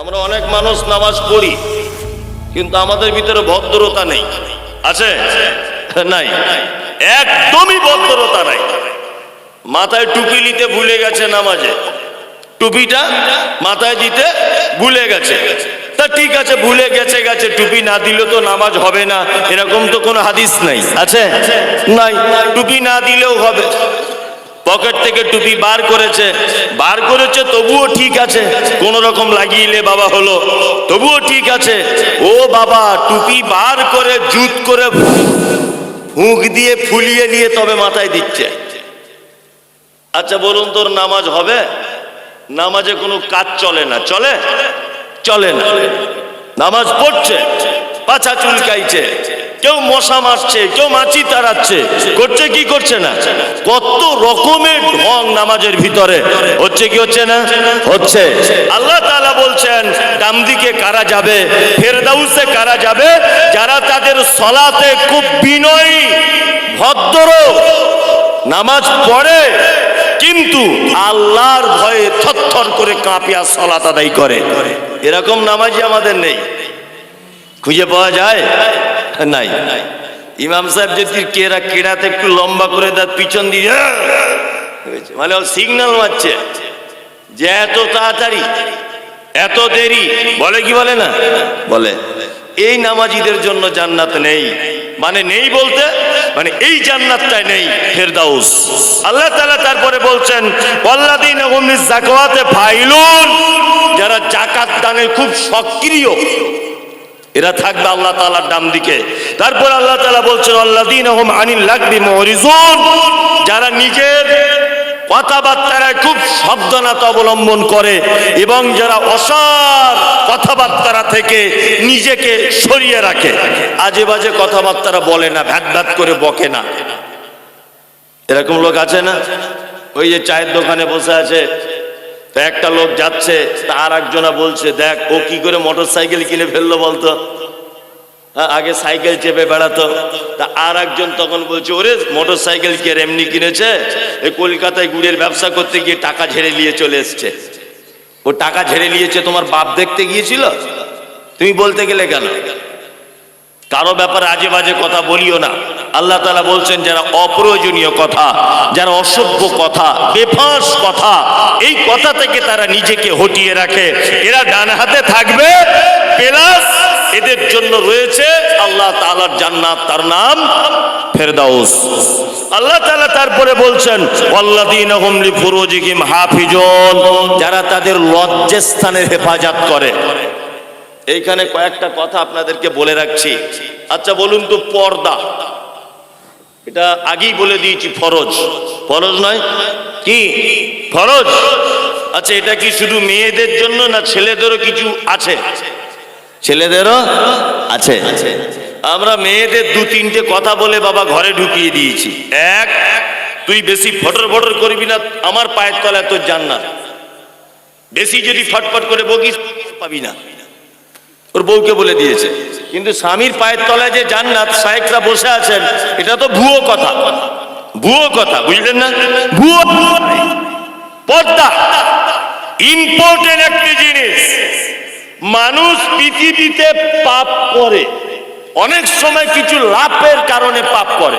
আমরা অনেক মানুষ নামাজ পড়ি, কিন্তু আমাদের ভিতরে ভদ্রতা নেই। আছে? নাই। একদমই ভদ্রতা নাই। মাথায় টুপি নিতে ভুলে গেছে নামাজে। টুপিটা মাথায় দিতে ভুলে গেছে। তা ঠিক আছে, ভুলে গেছে গেছে, টুপি না দিলে তো নামাজ হবে না। এরকম তো কোনো হাদিস নাই। আছে? নাই। টুপি না দিলেও হবে। পকেট থেকে টুপি বার করেছে। বার করেছে, তবুও ঠিক আছে। কোন রকম লাগিয়ে বাবা হলো। তবুও ঠিক আছে। ও বাবা, টুপি বার করে, জুত করে ফুঁক দিয়ে ফুলিয়ে নিয়ে তবে মাথায় দিচ্ছে। আচ্ছা বলুন তোর নামাজ হবে? নামাজে কোনো কাজ চলে না। চলে? চলে না। নামাজ পড়ছে, পাছা চুলকাইছে। কেউ মশা মারছে, কেউ মাছি তাড়াচ্ছে, করছে কি করছে না? কত রকমের ঢং নামাজের ভিতরে। হচ্ছে কি হচ্ছে না? হচ্ছে। আল্লাহ তালা বলছেন ডাম দিকে কারা যাবে? ফেরদাউসে কারা যাবে? যারা তাদের সলাতে খুব বিনয়ী, ভদ্র, নামাজ পড়ে, কিন্তু আল্লাহর ভয়ে থরথর করে কাঁপিয়া সলাত আদায় করে। এরকম নামাজি আমাদের নেই। খুঁজে পাওয়া যায়? নাই। ইমাম সাহেব যদি কেরা কেড়াতে একটু লম্বা করে তার পিছন দিয়ে। মানে সিগন্যাল মারছে। যে এত তাড়াতাড়ি, এত দেরি, বলে কি বলে না? বলে, এই নামাজিদের জন্য জান্নাত নেই। মানে নেই বলতে মানে এই জান্নাতটাই নেই, ফেরদাউস। আল্লাহ তাআলা তারপরে বলছেন, ওয়াল্লাযিনা হুম লিযাকাওয়াতি ফাইলুন। যারা জাকাত দানে খুব সক্রিয় এরা থাকবে আল্লাহ তাআলার ডান দিকে। তারপর আল্লাহ তাআলা বলছেন, আল্লাযিনা হুম আনিল লাগবি যারা নিজের কথাবার্তারা খুব সাবধানতা অবলম্বন করে এবং যারা অসার কথাবার্তা থেকে নিজেকে সরিয়ে রাখে আজে বাজে কথাবার্তা বলে না ভ্যাট ভ্যাট করে বকে না। এরকম লোক আছে না? ওই যে চায়ের দোকানে বসে আছে একটা লোক যাচ্ছে, তার একজনা বলছে, দেখ, ও কি করে মোটর সাইকেল কিনে ফেলল বলতো? আগে সাইকেল চেপে বেড়াতো। তা আর একজন তখন বলছে, ওরে মোটর সাইকেল কি এমনি কিনেছে? এই কলকাতায় গুড়ের ব্যবসা করতে গিয়ে টাকা ঝেড়ে নিয়ে চলে এসছে। ও টাকা ঝেড়ে নিয়েছে, তোমার বাপ দেখতে গিয়েছিল? তুমি বলতে গেলে কেন? কারও ব্যাপারে আজে বাজে কথা বলিও না। আল্লাহ তালা বলছেন, যারা অপ্রয়োজনীয় কথা, যারা অসভ্য কথা, বেফাঁস কথা, এই কথা থেকে তারা নিজেকে হটিয়ে রাখে। এরা ডান হাতে থাকবে, প্লাস এদের জন্য রয়েছে আল্লাহ তাআলার জান্নাত, তার নাম ফেরদাউস। আল্লাহ তালা তারপরে বলছেন যারা তাদের লজ্জাস্থানের হেফাজত করে। এইখানে কয়েকটা কথা আপনাদেরকে বলে রাখছি। আচ্ছা বলুন তো, পর্দা। এটা আগেই বলে দিয়েছি, ফরজ। ফরজ নয়? কি? ফরজ? আচ্ছা এটা কি শুধু মেয়েদের জন্য না ছেলেদেরও কিছু আছে? ছেলেদেরও আছে। আমরা মেয়েদের দু তিনটে কথা বলে বাবা ঘরে ঢুকিয়ে দিয়েছি। এক, তুই বেশি ফটর ফটর করবি না, আমার পায়ের তলায় তোর জান্নাত বেশি যদি ফটফট করে বকিস, পাবি না। ওর বউকে বলে দিয়েছে। কিন্তু স্বামীর পায়ের তলায় যে জান্নাত, সাহেবরা বসে আছেন, এটা তো ভুয়ো কথা। ভুয়ো কথা, বুঝলেন না? ভুয়ো পর্দা। ইম্পর্টেন্ট একটি জিনিস। মানুষ পৃথিবীতে পাপ করে। অনেক সময় কিছু লাভের কারণে পাপ করে।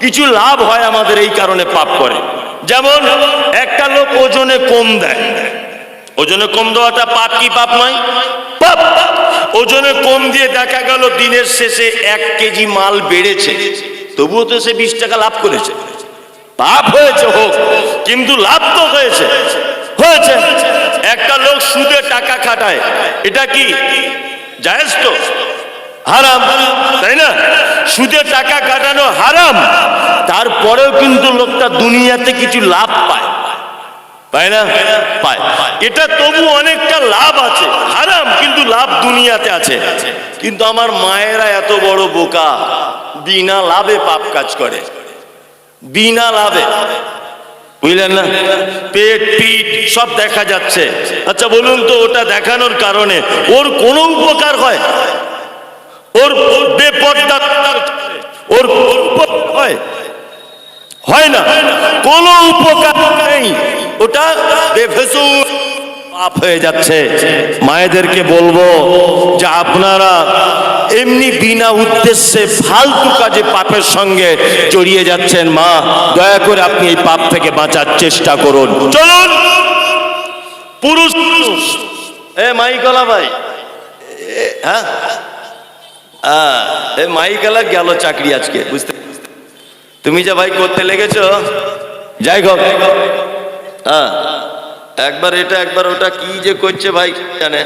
কিছু লাভ হয় আমাদের এই কারণে পাপ করে। যেমন, একটা লোক ওজনে কম দেয়। ওজনে কম দেওয়াটা পাপ কি পাপ নয়? পাপ। ওজনে কম দিয়ে দেখা গেল দিনের শেষে এক কেজি মাল বেড়েছে। তবুও তো সে বিশ টাকা লাভ করেছে। পাপ হয়েছে হোক, কিন্তু লাভ তো হয়েছে। হয়েছে। একটা লোক সুদে টাকা খাটায়। এটা কি জায়েজ তো? হারাম, তাই না? সুদে টাকা কাটানো হারাম। তারপরেও কিন্তু লোকটা দুনিয়াতে কিছু লাভ পায়। পায় না? পায় এটা তবু অনেকটা লাভ আছে। হারাম কিন্তু লাভ দুনিয়াতে আছে। কিন্তু আমার মায়েরা এত বড় বোকা বিনা লাভে পাপ কাজ করে। বিনা লাভে। বুঝলেন না? পেট পিঠ সব দেখা যাচ্ছে। আচ্ছা বলুন তো ওটা দেখানোর কারণে ওর কোনো উপকার হয়? ওর বেপর্দা ওর হয়? হয় না। কোনো উপকার নেই। ওটা বেফেসুর পাপ হয়ে যাচ্ছে। মায়েদেরকে বলব যে আপনারা এমনি বিনা উদ্দেশ্যে ফালতু কাজে পাপের সঙ্গে জড়িয়ে যাচ্ছেন মা। দয়া করে আপনি এই পাপ থেকে বাঁচার চেষ্টা করুন। চলুন। পুরুষ। এ মাইকলা ভাই। হ্যাঁ। হ্যাঁ, এ মাইকালা গেল চাকরি আজকে বুঝতে তুমি যা ভাই করতে লেগেছো যাই হোক। হ্যাঁ। একবার এটা একবার ওটা কি যে করছে ভাই জানে?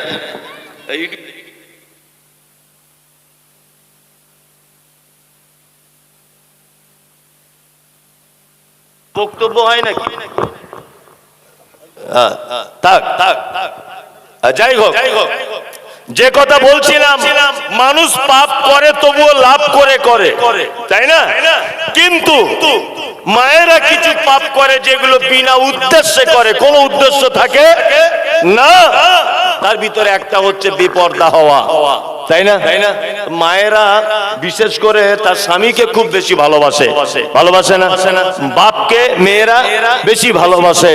বক্তব্য হয় নাকি? হ্যাঁ, থাক থাক। থাক। যাই হোক। যাই হোক। যে কথা বলছিলাম মানুষ পাপ করে তবুও লাভ করে করে। তাই না? কিন্তু মায়েরা কিছু পাপ করে যেগুলো বিনা উদ্দেশ্যে করে কোনো উদ্দেশ্য থাকে? না। তার ভিতরে একটা হচ্ছে বিপর্দা হওয়া। তাই না? তাই না? মায়েরা বিশেষ করে তার স্বামীকে খুব বেশি ভালোবাসে। ভালোবাসে না? বাপকে মেয়েরা বেশি ভালোবাসে।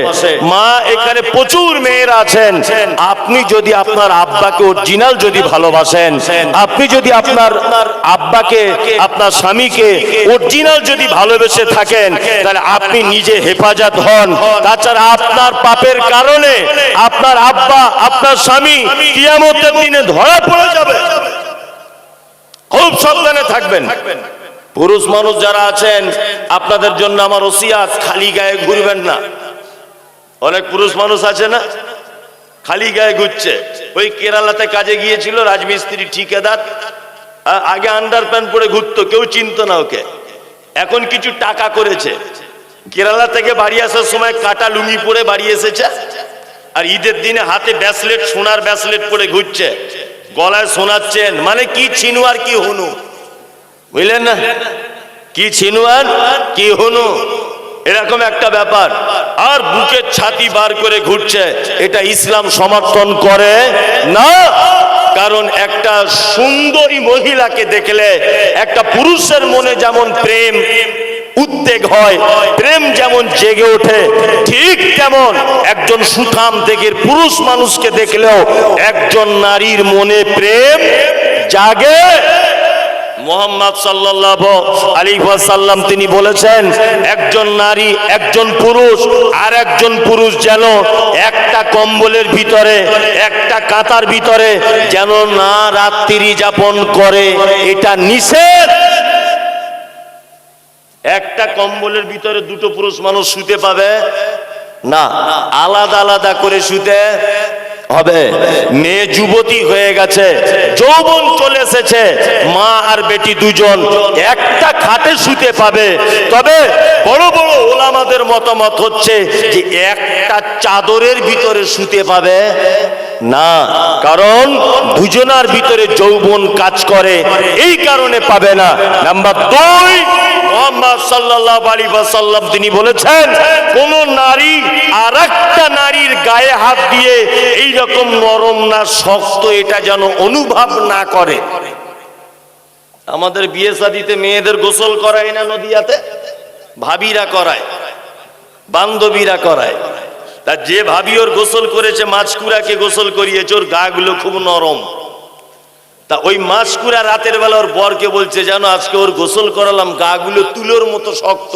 মা এখানে প্রচুর মেয়েরা আছেন। আপনি যদি আপনার আব্বাকে অরিজিনাল যদি ভালোবাসেন, আপনি যদি আপনার আব্বাকে, আপনার স্বামীকে অরিজিনাল যদি ভালোবেসে থাকেন, তাহলে আপনি নিজে হেফাজত হন। তাছাড়া আপনার পাপের কারণে আপনার আব্বা, আপনার স্বামী কিয়ামতের দিনে ধরা পড়ে যাবে। খুব সাবধানে থাকবেন। পুরুষ মানুষ যারা আছেন, আপনাদের জন্য আমার ওসিয়াত, খালি গায়ে ঘুরবেন না। অনেক পুরুষ মানুষ আছে না? খালি গায়ে ঘুরছে। ওই কেরালাতে কাজে গিয়েছিল রাজমিস্ত্রি, ঠিকাদার। আগে আন্ডার প্যান্ট পরে ঘুরতো, কেউ চিনতো না ওকে। এখন কিছু টাকা করেছে। কেরালা থেকে বাড়ি আসার সময় কাটা লুঙ্গি পরে বাড়ি এসেছে, আর ঈদের দিনে হাতে ব্যাসলেট সোনার ব্যাসলেট পরে ঘুরছে। গলায় শোনাচ্ছেন মানে কি ছিনু আর কি হনু? বুঝলেন না? কি ছিনু আর কি হনু? এরকম একটা ব্যাপার। আর বুকের ছাতি বার করে ঘুরছে। এটা ইসলাম সমর্থন করে না, কারণ একটা সুন্দরী মহিলাকে দেখলে, একটা পুরুষের মনে যেমন প্রেম উদ্বেগ হয়, প্রেম যেমন জেগে ওঠে, ঠিক তেমন একজন সুঠাম দেগের পুরুষ মানুষকে দেখলেও একজন নারীর মনে প্রেম জাগে। মোহাম্মদ সাল্লাহ আলী সাল্লাম তিনি বলেছেন, একজন নারী, একজন পুরুষ আর একজন পুরুষ যেন একটা কম্বলের ভিতরে, একটা কাতার ভিতরে যেন না রাত্রি যাপন করে, এটা নিষেধ। একটা কম্বলের ভিতরে দুটো পুরুষ মানুষ শুতে পাবে? না, আলাদা আলাদা করে শুতে হবে। মেয়ে যুবতী হয়ে গেছে, যৌবন চলে এসেছে, মা আর বেটি দুজন একটা খাটে শুতে পাবে। তবে বড় বড় ওলামাদের মতামত হচ্ছে যে একটা চাদরের ভিতরে শুতে পাবে না, কারণ দুজনার ভিতরে যৌবন কাজ করে, এই কারণে পাবে না। নাম্বার দুই মোহাম্মদ সাল্লাল্লাহু আলাইহি ওয়াসাল্লাম তিনি বলেছেন, কোন নারী আর একটা নারীর গায়ে হাত দিয়ে এই রকম নরম না শক্ত এটা যেন অনুভব না করে। আমাদের বিয়ে শাদিতে মেয়েদের গোসল করায় না নদিয়াতে? ভাবিরা করায়, বান্ধবীরা করায়। তা যে ভাবি ওর গোসল করেছে, মাছকুড়াকে গোসল করিয়েছে, ওর গাগুলো খুব নরম। তা ওই মাছকুড়া রাতের বেলা ওর বরকে বলছে, জানো, আজকে ওর গোসল করালাম, গাগুলো তুলোর মতো শক্ত।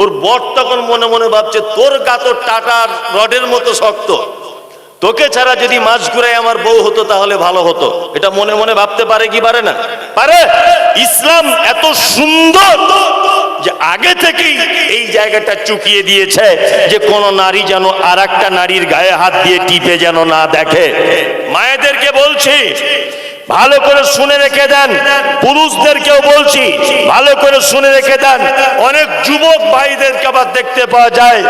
ওর বর তখন মনে মনে ভাবছে, তোর গা তো টাটার রডের মতো শক্ত। তোকে ছাড়া যদি মাছ ঘুরাই আমার বউ হতো, তাহলে ভালো হতো। এটা মনে মনে ভাবতে পারে কি পারে না? পারে? ইসলাম এত সুন্দর যে আগে থেকেই এই জায়গাটা চুকিয়ে দিয়েছে যে কোন নারী যেন আর নারীর গায়ে হাত দিয়ে টিপে যেন না দেখে। মায়েদেরকে বলছি ভালো করে শুনে রেখে দেন। পুরুষদেরকেও বলছি, ভালো করে শুনে রেখে দেন। অনেক যুবক ভাইদেরকে আবার দেখতে পাওয়া যায়।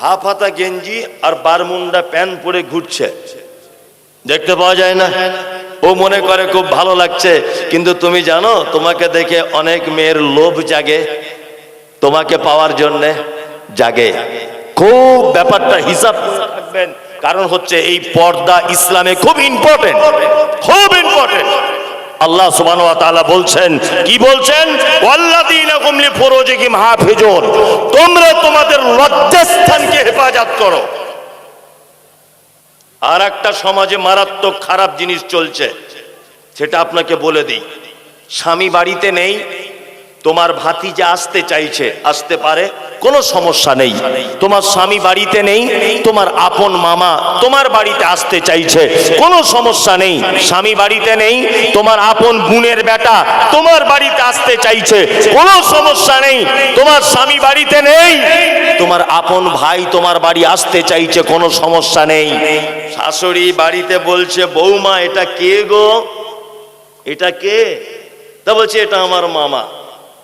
হাফ হাতা গেঞ্জি আর বারমুন্ডা প্যান্ট পরে ঘুরছে। দেখতে পাওয়া যায় না? ও মনে করে খুব ভালো লাগছে। কিন্তু তুমি জানো, তোমাকে দেখে অনেক মেয়ের লোভ জাগে। তোমাকে পাওয়ার জন্যে জাগে। খুব ব্যাপারটা হিসাব রাখবেন কারণ হচ্ছে এই পর্দা ইসলামে খুব ইম্পর্টেন্ট খুব ইম্পর্টেন্ট আল্লাহ তাআলা বলছেন, কি বলছেন? তোমরা তোমাদের লজ্জাস্থানকে হেফাজত করো। আর একটা সমাজে মারাত্মক খারাপ জিনিস চলছে, সেটা আপনাকে বলে দিই। স্বামী বাড়িতে নেই তোমার ভাতিজা আসতে চাইছে, আসতে পারে, কোনো সমস্যা নেই। তোমার স্বামী বাড়িতে নেই, তোমার আপন মামা তোমার বাড়িতে আসতে চাইছে, কোনো সমস্যা নেই। স্বামী বাড়িতে নেই, তোমার আপন বোনের বেটা তোমার বাড়িতে আসতে চাইছে, কোনো সমস্যা নেই। তোমার স্বামী বাড়িতে নেই, তোমার আপন ভাই তোমার বাড়ি আসতে চাইছে, কোনো সমস্যা নেই। শাশুড়ি বাড়িতে বলছে, বৌমা, এটা কে গো? এটা কে? তা বলছে, এটা আমার মামা।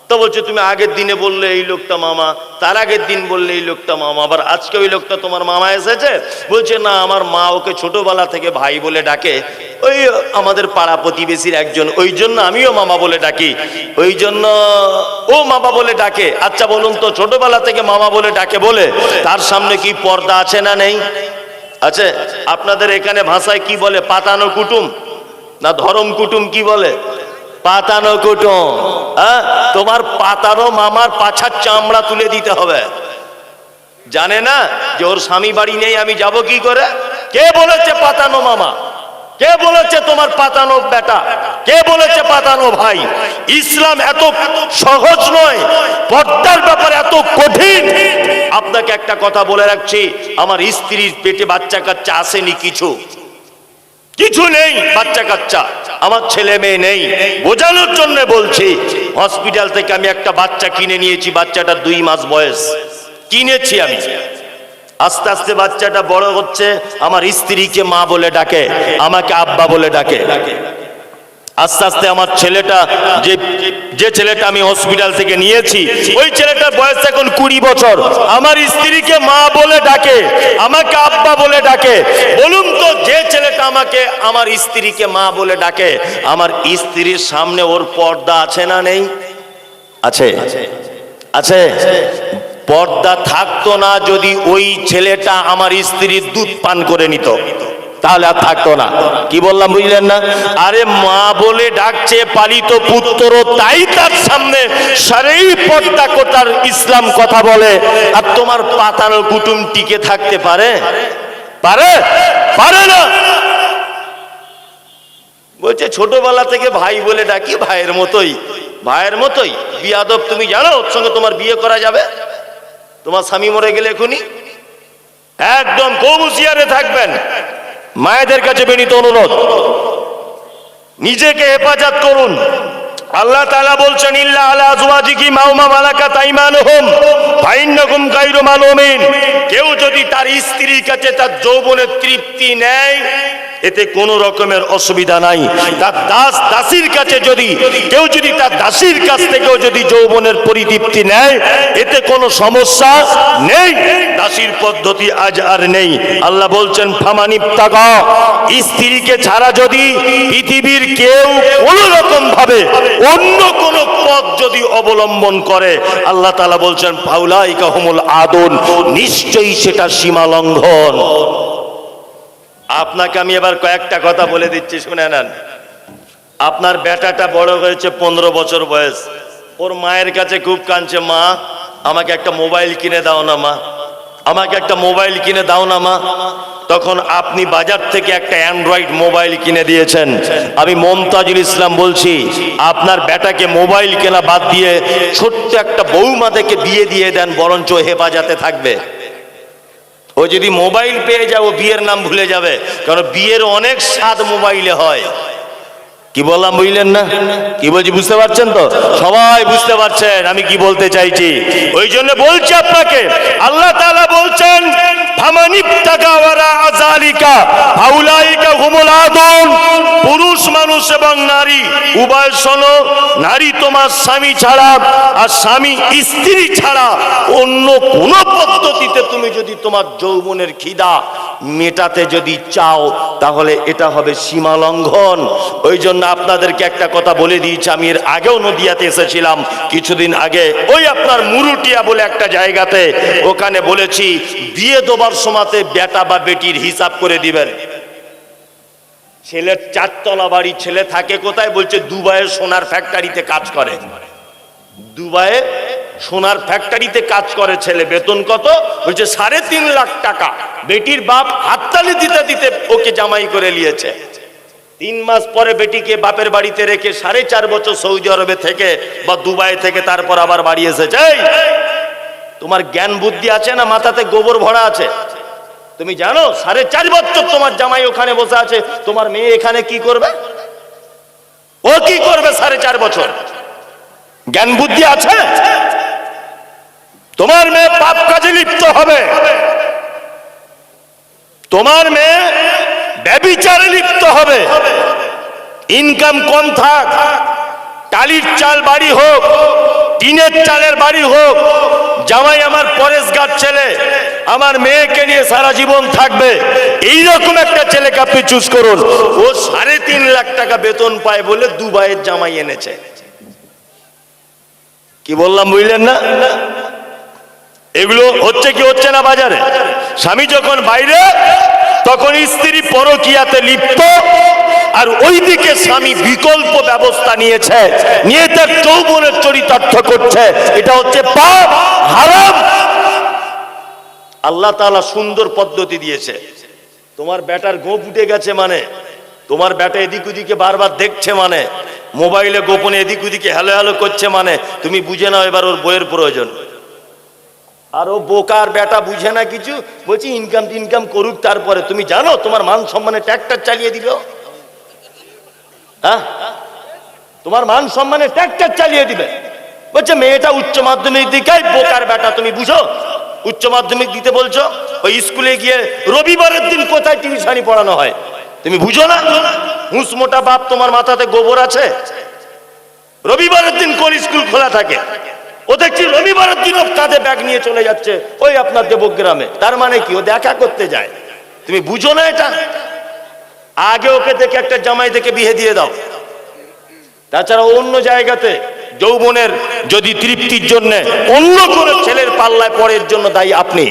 তা বলছে, তুমি আগের দিনে বললে এই লোকটা মামা, তার আগের দিন বললে এই লোকটা মামা, আবার আজকে ওই লোকটা তোমার মামা এসেছে? বলছে, না, আমার মা ওকে ছোটবেলা থেকে ভাই বলে ডাকে। ওই আমাদের পাড়া প্রতিবেশীর একজন, ওই জন্য আমিও মামা বলে ডাকি। ওই জন্য ও মামা বলে ডাকে। আচ্ছা বলুন তো, ছোটবেলা থেকে মামা বলে ডাকে বলে, তার সামনে কি পর্দা আছে না নেই? আছে? আপনাদের এখানে ভাষায় কি বলে? পাতানো কুটুম? না, ধরম কুটুম কি বলে? পাতানো কুটুম হ্যাঁ? তোমার পাতানো মামার পাছার চামড়া তুলে দিতে হবে। জানে না যে ওর স্বামী বাড়ি নেই, আমি যাব কি করে? কে বলেছে পাতানো মামা? কে বলেছে তোমার পাতানো বেটা? কে বলেছে পাতানো ভাই? ইসলাম এত সহজ নয়, পর্দার ব্যাপার এত কঠিন। আপনাকে একটা কথা বলে রাখছি, আমার স্ত্রীর পেটে বাচ্চা কাচ্চা আসেনি কিছু। কিছু নেই বাচ্চা কাচ্চা। আমার ছেলে মেয়ে নেই। বোঝানোর জন্য বলছি, হসপিটাল থেকে আমি একটা বাচ্চা কিনে নিয়েছি, বাচ্চাটা দুই মাস বয়স। কিনেছি আমি। আস্তে আস্তে বাচ্চাটা বড় হচ্ছে, আমার স্ত্রীকে মা বলে ডাকে, আমাকে আব্বা বলে ডাকে। আস্তে আস্তে আমার ছেলেটা, যে যে ছেলেটা আমি হসপিটাল থেকে নিয়েছি, ওই ছেলেটার বয়স এখন কুড়ি বছর। আমার স্ত্রীকে মা বলে ডাকে, আমাকে আব্বা বলে ডাকে। বলুন তো, যে ছেলেটা আমাকে আমার স্ত্রীকে মা বলে ডাকে। আমার স্ত্রীর সামনে ওর পর্দা আছে না নেই? আছে। আছে। পর্দা থাকতো না যদি ওই ছেলেটা আমার স্ত্রীর দুধ পান করে নিত। তাহলে আর থাকতো না। কি বললাম, বুঝলেন না? আরে মা বলে ডাকছে পালিত পুত্র, তাই তার সামনে সারেই পর্দা কোটার ইসলাম কথা বলে। আর তোমার পাতানো কুটুম টিকে থাকতে পারে? পারে? পারে না। বলছে, ছোটবেলা থেকে ভাই বলে ডাকি, ভাইয়ের মতোই। ভাইয়ের মতোই? বিয়াদব, তুমি জানো ওর সঙ্গে তোমার বিয়ে করা যাবে? তোমার স্বামী মরে গেলে এখনই একদম কৌমুসিয়ারে থাকবেন। মায়েদের কাছে বেনিত অনুরোধ। নিজেকে হেফাজত করুন। আল্লাহ তাআলা বলছেন, ইল্লা আলা আজওয়াজিকি মাউমা মালাকা তাইমানুহুম ফাইন্নাকুম গায়রু মালুমিন। কেউ যদি তার স্ত্রীর কাছে তার যৌবনের তৃপ্তি নেয় এতে কোনো রকমের অসুবিধা নাই। তার দাস দাসীর কাছে যদি, কেউ যদি তার দাসীর কাছ থেকেও যদি যৌবনের পরিতৃপ্তি নেয়, এতে কোনো সমস্যা নেই। দাসীর পদ্ধতি আজ আর নেই। আল্লাহ বলছেন ফামানিপ টাকা স্ত্রীকে ছাড়া যদি পৃথিবীর কেউ কোন রকম ভাবে অন্য কোন পথ যদি অবলম্বন করে, আল্লাহ তালা বলছেন, ফাউলাইকা হুমুল আদন। নিশ্চয়ই সেটা সীমা লঙ্ঘন। আপনাকে আমি এবার কয়েকটা কথা বলে দিচ্ছি, শুনে নেন। আপনার বেটাটা বড় হয়েছে পনেরো বছর বয়স। ওর মায়ের কাছে খুব কাঁদছে, মা, আমাকে একটা মোবাইল কিনে দাও না, মা। আমাকে একটা মোবাইল কিনে দাও না, মা। তখন আপনি বাজার থেকে একটা অ্যান্ড্রয়েড মোবাইল কিনে দিয়েছেন। আমি মমতাজুল ইসলাম বলছি, আপনার বেটাকে মোবাইল কেনা বাদ দিয়ে ছোট্ট একটা বৌমা থেকে বিয়ে দিয়ে দেন, বরঞ্চ হেফাজতে থাকবে। ও যদি মোবাইল পেয়ে যাও বিয়ের নাম ভুলে যাবে। কারণ বিয়ের অনেক স্বাদ মোবাইলে হয়। কি বললাম, বুঝলেন না? কি বলছি, বুঝতে পারছেন তো? সবাই বুঝতে পারছেন, আমি কি বলতে চাইছি? ওই জন্য বলছি আপনাকে, আল্লাহ তাআলা বলছেন ফামানিপ টাকা আজালিকা ফাউলাইকা হুমুল আদুন। পুরুষ এবং নারী, উভয় শোনো, নারী তোমার স্বামী ছাড়া আর স্বামী স্ত্রী ছাড়া অন্য কোন পদ্ধতিতে তুমি যদি তোমার যৌবনের খিদা মেটাতে যদি চাও, তাহলে এটা হবে সীমা লঙ্ঘন। ওই জন্য আপনাদেরকে একটা কথা বলে দিয়েছি, আমি এর আগেও নদিয়াতে এসেছিলাম, কিছুদিন আগে ওই আপনার মুরুটিয়া বলে একটা জায়গাতে, ওখানে বলেছি, বিয়ে দেবার সময়তে বেটা বা বেটির হিসাব করে দিবেন। ছেলের চারতলা বাড়ি, ছেলে থাকে কোথায়? বলছে দুবাইয়ের সোনার ফ্যাক্টরিতে কাজ করে। দুবাইয়ে সোনার ফ্যাক্টরিতে কাজ করে ছেলে। বেতন কত? বলছে, সাড়ে তিন লাখ টাকা। বেটির বাপ হাততালি দিতে দিতে ওকে জামাই করে নিয়েছে। তিন মাস পরে বেটিকে বাপের বাড়িতে রেখে সাড়ে চার বছর সৌদি আরবে থেকে বা দুবাই থেকে তারপর আবার বাড়ি এসেছে। তোমার জ্ঞান বুদ্ধি আছে না মাথাতে গোবর ভরা আছে? তুমি জানো, সাড়ে চার বছর তোমার জামাই ওখানে বসে আছে। তোমার মেয়ে এখানে কি করবে? ও কি করবে সাড়ে চার বছর? জ্ঞান বুদ্ধি আছে? তোমার মেয়ে পাপ কাজে লিপ্ত হবে। তোমার মেয়ে ব্যবিচারে লিপ্ত হবে। ইনকাম কম থাক। টালির চাল বাড়ি হোক, টিনের চালের বাড়ি হোক, জামাই আমার পরেশগার ছেলে। আমার মেয়েকে নিয়ে সারা জীবন থাকবে। এইরকম একটা ছেলেকে আপনি চুজ করুন। ও সাড়ে তিন লাখ টাকা বেতন পায় বলে দুবাইয়ের জামাই এনেছে। কি বললাম বুঝলেন না? এগুলো হচ্ছে কি হচ্ছে না বাজারে? স্বামী যখন বাইরে, তখন স্ত্রী পরকিয়াতে লিপ্ত, আর ওইদিকে স্বামী বিকল্প ব্যবস্থা নিয়েছে। নিয়ে তার যৌবনের চরিতার্থ করছে। এটা হচ্ছে পাপ, হারাম আল্লাহ তালা সুন্দর পদ্ধতি দিয়েছে। তোমার ব্যাটার গোপ উঠে গেছে মানে। তোমার ব্যাটা এদিক ওদিকে বারবার দেখছে মানে। মোবাইলে গোপনে এদিক ওদিকে হ্যালো হ্যালো করছে মানে। তুমি বুঝে নাও এবার ওর বইয়ের প্রয়োজন। আর ও বোকার বেটা বুঝে না কিছু, বলছি ইনকাম টিনকাম করুক তারপরে। তুমি জানো তোমার মান সম্মানে ট্র্যাক্টর চালিয়ে দিল? হ্যাঁ? তোমার মান সম্মানে ট্র্যাক্টর চালিয়ে দিবে। বলছে মেয়েটা উচ্চ মাধ্যমিক দিকে বোকার বেটা তুমি বুঝো? উচ্চ মাধ্যমিক দিতে বলছো? ওই স্কুলে গিয়ে রবিবারের দিন কোথায় টিউশনি পড়ানো হয়? তুমি বুঝো না? হুঁস মোটা বাপ তোমার মাথাতে গোবর আছে? রবিবারের দিন কোন স্কুল খোলা থাকে? ও দেখছি রবিবারের দিনও কাঁধে ব্যাগ নিয়ে চলে যাচ্ছে ওই আপনার দেবগ্রামে। তার মানে কি? ও দেখা করতে যায়। তুমি বুঝো না এটা? আগে ওকে দেখে একটা জামাই দেখে বিয়ে দিয়ে দাও। তাছাড়া অন্য জায়গাতে যৌবনের যদি তৃপ্তির জন্য অন্য কোন ছেলের পাল্লায় পড়ের জন্য দায়ী আপনি।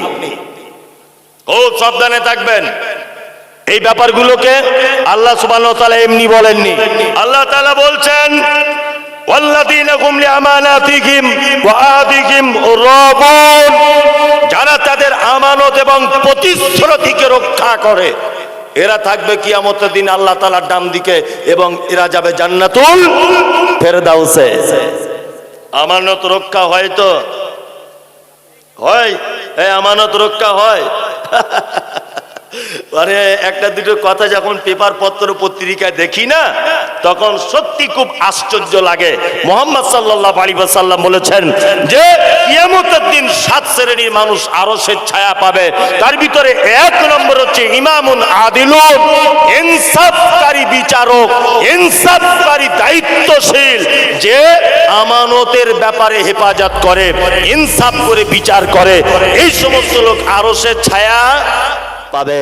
খুব সাবধানে থাকবেন। এই ব্যাপারগুলোকে আল্লাহ তাআলা এমনি বলেননি। আল্লাহ তাআলা বলছেন যারা তাদের আমানত এবং প্রতিশ্রুতিকে রক্ষা করে, এরা থাকবে কিয়ামতের দিন আল্লাহ তাআলার ডান দিকে এবং এরা যাবে জান্নাতুল ফেরদাউসে আমানত রক্ষা হয় তো? হয়? এই আমানত রক্ষা হয়? আরে, একটা দুটো কথা যখন পেপার পত্র পত্রিকায় দেখি না তখন সত্যি খুব আশ্চর্য লাগে। মোহাম্মদ সাল্লাহ আলী সাল্লাম বলেছেন যে, কিয়ামতের দিন সাত শ্রেণির মানুষ আরও ছায়া পাবে। তার ভিতরে এক নম্বর হচ্ছে ইমামুন আদিলুন, ইনসাফকারী বিচারক, ইনসাফকারী দায়িত্বশীল, যে আমানতের ব্যাপারে হেফাজত করে, ইনসাফ করে, বিচার করে। এই সমস্ত লোক আরও ছায়া পাবে।